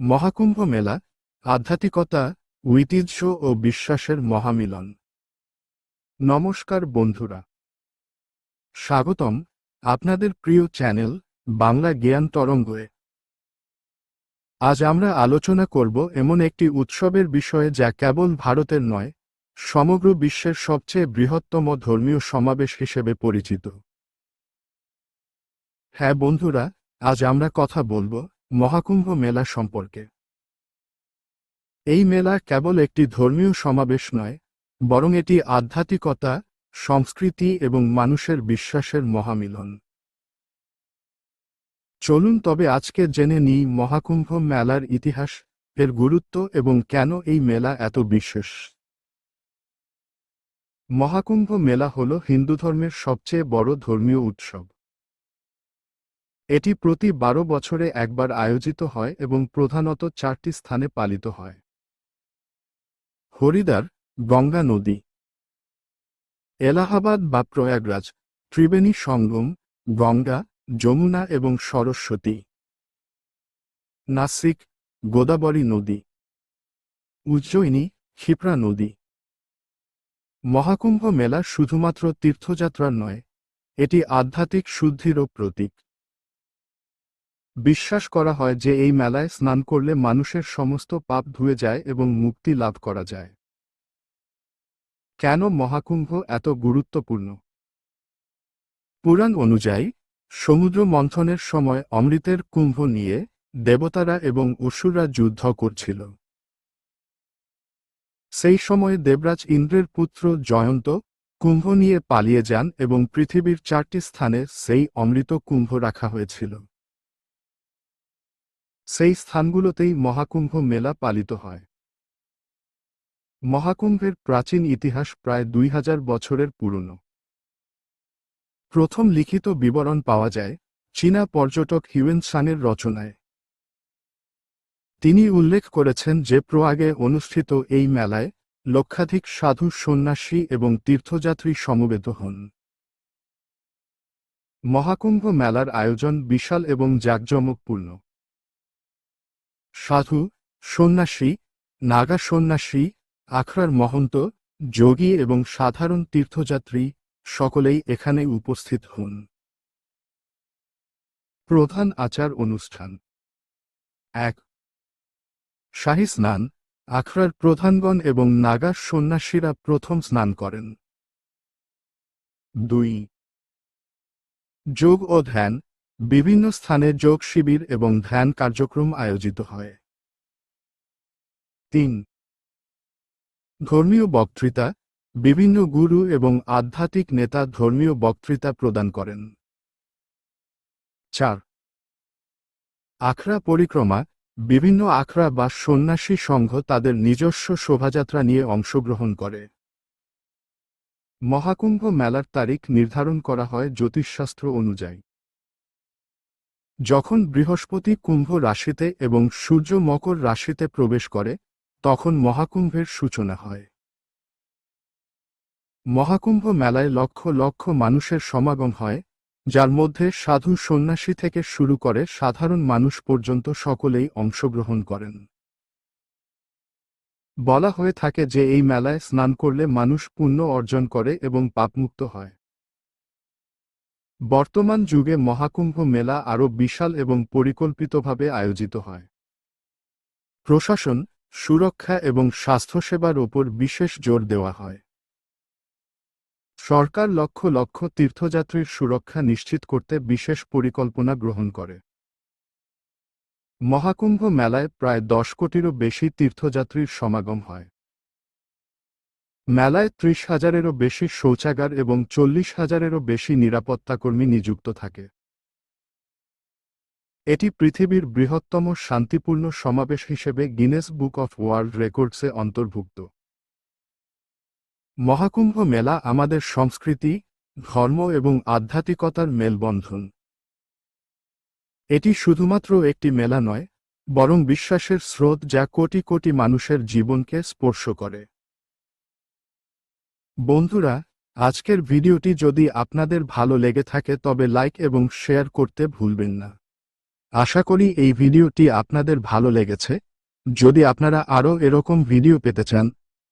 মহাকুম্ভ মেলা, আধ্যাত্মিকতা, ঐতিহ্য ও বিশ্বাসের মহামিলন। নমস্কার বন্ধুরা। স্বাগতম আপনাদের প্রিয় চ্যানেল বাংলা জ্ঞান তরঙ্গে। আজ আমরা আলোচনা করব এমন একটি উৎসবের বিষয়ে যা কেবল ভারতের নয়, সমগ্র বিশ্বের সবচেয়ে বৃহত্তম ধর্মীয় সমাবেশ হিসেবে পরিচিত। হ্যাঁ বন্ধুরা, আজ আমরা কথা বলব মহাকুম্ভ মেলা সম্পর্কে। এই মেলা কেবল একটি ধর্মীয় সমাবেশ নয়, বরং এটি আধ্যাত্মিকতা, সংস্কৃতি এবং মানুষের বিশ্বাসের মহামিলন। চলুন তবে আজকে জেনে নিই মহাকুম্ভ মেলার ইতিহাস, এর গুরুত্ব এবং কেন এই মেলা এত বিশেষ। মহাকুম্ভ মেলা হল হিন্দু ধর্মের সবচেয়ে বড় ধর্মীয় উৎসব। এটি প্রতি বারো বছরে একবার আয়োজিত হয় এবং প্রধানত চারটি স্থানে পালিত হয়। হরিদ্বার, গঙ্গা নদী, এলাহাবাদ বা প্রয়াগরাজ, ত্রিবেণী সঙ্গম, গঙ্গা, যমুনা এবং সরস্বতী, নাসিক, গোদাবরী নদী, উজ্জয়িনী, ক্ষিপ্রা নদী। মহাকুম্ভ মেলা শুধুমাত্র তীর্থযাত্রার নয়, এটি আধ্যাত্মিক শুদ্ধিরও প্রতীক। বিশ্বাস করা হয় যে এই মেলায় স্নান করলে মানুষের সমস্ত পাপ ধুয়ে যায় এবং মুক্তি লাভ করা যায়। কেন মহাকুম্ভ এত গুরুত্বপূর্ণ? পুরাণ অনুযায়ী, সমুদ্র মন্থনের সময় অমৃতের কুম্ভ নিয়ে দেবতারা এবং অসুররা যুদ্ধ করছিল। সেই সময়ে দেবরাজ ইন্দ্রের পুত্র জয়ন্ত কুম্ভ নিয়ে পালিয়ে যান এবং পৃথিবীর চারটি স্থানে সেই অমৃত কুম্ভ রাখা হয়েছিল। সেই স্থানগুলোতেই মহাকুম্ভ মেলা পালিত হয়। মহাকুম্ভের প্রাচীন ইতিহাস প্রায় দুই হাজার বছরের পুরনো। প্রথম লিখিত বিবরণ পাওয়া যায় চীনা পর্যটক হিউয়েন সানের রচনায়। তিনি উল্লেখ করেছেন যে প্রয়াগে অনুষ্ঠিত এই মেলায় লক্ষাধিক সাধু সন্ন্যাসী এবং তীর্থযাত্রী সমবেত হন। মহাকুম্ভ মেলার আয়োজন বিশাল এবং জাঁকজমকপূর্ণ। সাধু, সন্ন্যাসী, নাগা সন্ন্যাসী, আখড়ার মহন্ত, যোগী এবং সাধারণ তীর্থযাত্রী সকলেই এখানে উপস্থিত হন। প্রধান আচার অনুষ্ঠান। এক। শাহী স্নান, আখড়ার প্রধানগণ এবং নাগা সন্ন্যাসীরা প্রথম স্নান করেন। দুই। যোগ ও ধ্যান বিভিন্ন স্থানে যোগ শিবির এবং ধ্যান কার্যক্রম আয়োজিত হয়। তিন। ধর্মীয় বক্তৃতা, বিভিন্ন গুরু এবং আধ্যাত্মিক নেতা ধর্মীয় বক্তৃতা প্রদান করেন। চার। আখড়া পরিক্রমা, বিভিন্ন আখড়া বা সন্ন্যাসী সংঘ তাদের নিজস্ব শোভাযাত্রা নিয়ে অংশগ্রহণ করে। মহাকুম্ভ মেলার তারিখ নির্ধারণ করা হয় জ্যোতিষশাস্ত্র অনুযায়ী। যখন বৃহস্পতি কুম্ভ রাশিতে এবং সূর্য মকর রাশিতে প্রবেশ করে, তখন মহাকুম্ভের সূচনা হয়। মহাকুম্ভ মেলায় লক্ষ লক্ষ মানুষের সমাগম হয়, যার মধ্যে সাধু সন্ন্যাসী থেকে শুরু করে সাধারণ মানুষ পর্যন্ত সকলেই অংশগ্রহণ করেন। বলা হয়ে থাকে যে এই মেলায় স্নান করলে মানুষ পুণ্য অর্জন করে এবং পাপমুক্ত হয়। বর্তমান যুগে মহাকুম্ভ মেলা আরও বিশাল এবং পরিকল্পিতভাবে আয়োজিত হয়। প্রশাসন, সুরক্ষা এবং স্বাস্থ্যসেবার ওপর বিশেষ জোর দেওয়া হয়। সরকার লক্ষ লক্ষ তীর্থযাত্রীর সুরক্ষা নিশ্চিত করতে বিশেষ পরিকল্পনা গ্রহণ করে। মহাকুম্ভ মেলায় প্রায় দশ কোটিরও বেশি তীর্থযাত্রীর সমাগম হয়। মেলায় ত্রিশ হাজারেরও বেশি শৌচাগার এবং চল্লিশ হাজারেরও বেশি নিরাপত্তাকর্মী নিযুক্ত থাকে। এটি পৃথিবীর বৃহত্তম শান্তিপূর্ণ সমাবেশ হিসেবে গিনেস বুক অফ ওয়ার্ল্ড রেকর্ডসে অন্তর্ভুক্ত। মহাকুম্ভ মেলা আমাদের সংস্কৃতি, ধর্ম এবং আধ্যাত্মিকতার মেলবন্ধন। এটি শুধুমাত্র একটি মেলা নয়, বরং বিশ্বাসের স্রোত যা কোটি কোটি মানুষের জীবনকে স্পর্শ করে। বন্ধুরা, আজকের ভিডিওটি যদি আপনাদের ভালো লেগে থাকে তবে লাইক এবং শেয়ার করতে ভুলবেন না। আশা করি এই ভিডিওটি আপনাদের ভালো লেগেছে। যদি আপনারা আরও এরকম ভিডিও পেতে চান,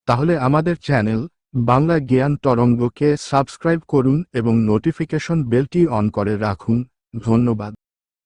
তাহলে আমাদের চ্যানেল বাংলা জ্ঞান তরঙ্গকে সাবস্ক্রাইব করুন এবং নোটিফিকেশন বেলটি অন করে রাখুন। ধন্যবাদ।